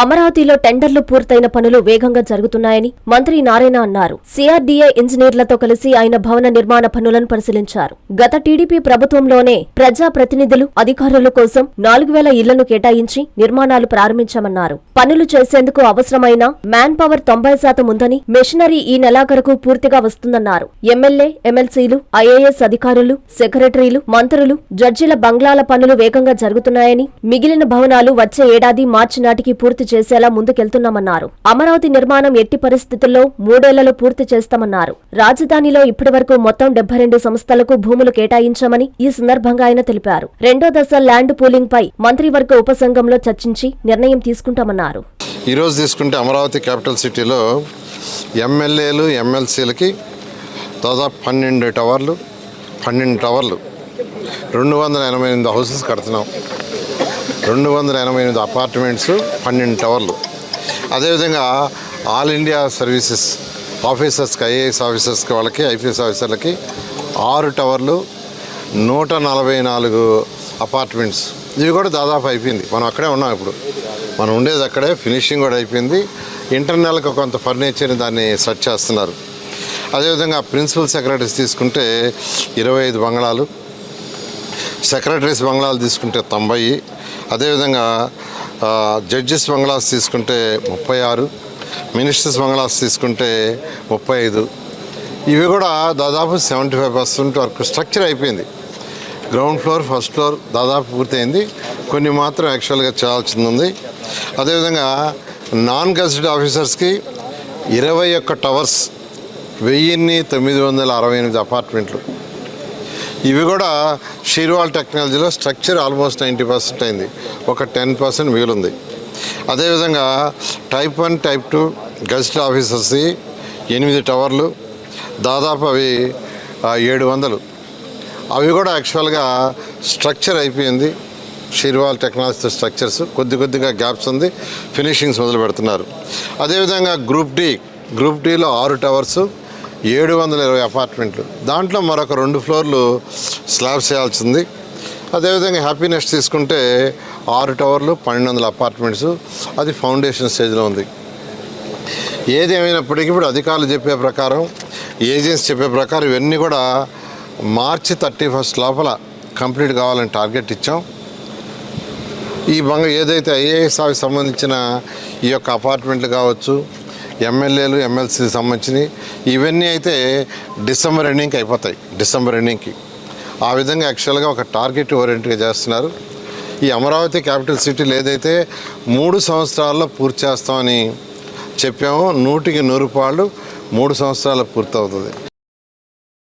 అమరావతిలో టెండర్లు పూర్తయిన పనులు వేగంగా జరుగుతున్నాయని మంత్రి నారాయణ అన్నారు. సిఆర్డీఏ ఇంజనీర్లతో కలిసి ఆయన భవన నిర్మాణ పనులను పరిశీలించారు. గత టీడీపీ ప్రభుత్వంలోనే ప్రజా ప్రతినిధులు అధికారుల కోసం నాలుగు వేల ఇళ్ళను కేటాయించి నిర్మాణాలు ప్రారంభించామన్నారు. పనులు చేసేందుకు అవసరమైన మ్యాన్ పవర్ తొంభై శాతం ఉందని మెషినరీ ఈ నెలాఖరుకు పూర్తిగా వస్తుందన్నారు. ఎమ్మెల్యే ఎమ్మెల్సీలు ఐఏఎస్ అధికారులు సెక్రటరీలు మంత్రులు జడ్జిల బంగ్లాల పనులు వేగంగా జరుగుతున్నాయని మిగిలిన భవనాలు వచ్చే ఏడాది మార్చి నాటికి పూర్తి చేసేలా ముందుకెళ్తున్నామన్నారు. అమరావతి నిర్మాణం ఎట్టి పరిస్థితుల్లో మూడేళ్ళలో పూర్తి చేస్తామన్నారు. రాజధానిలో ఇప్పటివరకు మొత్తం డెబ్బై రెండు సంస్థలకు భూములు కేటాయించామని ఈ సందర్భంగా ఆయన తెలిపారు. రెండో దశ ల్యాండ్ పూలింగ్ పై మంత్రివర్గ ఉపసంఘంలో చర్చించి నిర్ణయం తీసుకుంటామన్నారు. ఈరోజు తీసుకుంటే అమరావతి క్యాపిటల్ సిటీలో ఎమ్మెల్యేలు ఎమ్మెల్సీలకి దాదాపు పన్నెండు టవర్లు పన్నెండు టవర్లు. రెండు వందల ఎనభై ఎనిమిది హౌసెస్ కడుతున్నాం. రెండు వందల ఎనభై ఎనిమిది అపార్ట్మెంట్స్ పన్నెండు టవర్లు. అదేవిధంగా ఆల్ ఇండియా సర్వీసెస్ ఆఫీసర్స్కి ఐఏఎస్ ఆఫీసర్స్కి వాళ్ళకి ఐపీఎస్ ఆఫీసర్లకి ఆరు టవర్లు నూట నలభై నాలుగు అపార్ట్మెంట్స్. ఇవి కూడా దాదాపు అయిపోయింది. మనం అక్కడే ఉన్నాం ఇప్పుడు. మనం ఉండేది అక్కడే ఫినిషింగ్ కూడా అయిపోయింది. ఇంటర్నల్గా కొంత ఫర్నిచర్ని దాన్ని సెట్ చేస్తున్నారు. అదేవిధంగా ప్రిన్సిపల్ సెక్రటరీస్ తీసుకుంటే ఇరవై ఐదు బంగ్లాలు. సెక్రటరీస్ బంగ్లాలు తీసుకుంటే తొంభై. అదేవిధంగా జడ్జెస్ బంగ్లాస్ తీసుకుంటే ముప్పై ఆరు మినిస్టర్స్ బంగ్లాస్ తీసుకుంటే ముప్పై ఐదు. ఇవి కూడా దాదాపు సెవెంటీ ఫైవ్ పర్సెంట్ వరకు స్ట్రక్చర్ అయిపోయింది. గ్రౌండ్ ఫ్లోర్ ఫస్ట్ ఫ్లోర్ దాదాపు పూర్తయింది. కొన్ని మాత్రం యాక్చువల్గా చేయాల్సింది ఉంది అదేవిధంగా నాన్ గెస్టెడ్ ఆఫీసర్స్కి ఇరవై ఒక్క టవర్స్ వెయ్యిన్ని తొమ్మిది వందల అరవై ఎనిమిది అపార్ట్మెంట్లు. ఇవి కూడా షీర్వాల్ టెక్నాలజీలో స్ట్రక్చర్ ఆల్మోస్ట్ నైంటీ పర్సెంట్ అయింది. ఒక టెన్ పర్సెంట్ మిగిలింది. అదేవిధంగా type one type two guest officers ఎనిమిది టవర్లు దాదాపు అవి ఏడు వందలు. అవి కూడా యాక్చువల్గా స్ట్రక్చర్ అయిపోయింది. షీర్వాల్ టెక్నాలజీ స్ట్రక్చర్స్ కొద్ది కొద్దిగా గ్యాప్స్ ఉంది. ఫినిషింగ్స్ మొదలు పెడుతున్నారు. అదేవిధంగా గ్రూప్ డి గ్రూప్ డిలో ఆరు టవర్స్ ఏడు వందల ఇరవై అపార్ట్మెంట్లు. దాంట్లో మరొక రెండు ఫ్లోర్లు స్లాబ్స్ చేయాల్సింది. అదేవిధంగా హ్యాపీనెస్ తీసుకుంటే ఆరు టవర్లు పన్నెండు వందల అపార్ట్మెంట్స్. అది ఫౌండేషన్ స్టేజ్లో ఉంది. ఏది ఏమైనప్పటికీ ఇప్పుడు అధికారులు చెప్పే ప్రకారం ఏజెన్సీ చెప్పే ప్రకారం ఇవన్నీ కూడా మార్చి థర్టీ ఫస్ట్ లోపల కంప్లీట్ కావాలని టార్గెట్ ఇచ్చాం. ఈ బంగ ఏదైతే ఐఏఎస్ సంబంధించిన ఈ యొక్క అపార్ట్మెంట్లు కావచ్చు ఎమ్మెల్యేలు ఎమ్మెల్సీకి సంబంధించినవి. ఇవన్నీ అయితే డిసెంబర్ ఎండింగ్కి అయిపోతాయి. డిసెంబర్ ఎండింగ్కి ఆ విధంగా యాక్చువల్గా ఒక టార్గెట్ ఓరియంట్గా చేస్తున్నారు. ఈ అమరావతి క్యాపిటల్ సిటీలు ఏదైతే మూడు సంవత్సరాల్లో పూర్తి చేస్తామని చెప్పామో నూటికి నూరు పాళ్ళు మూడు సంవత్సరాలు పూర్తవుతుంది.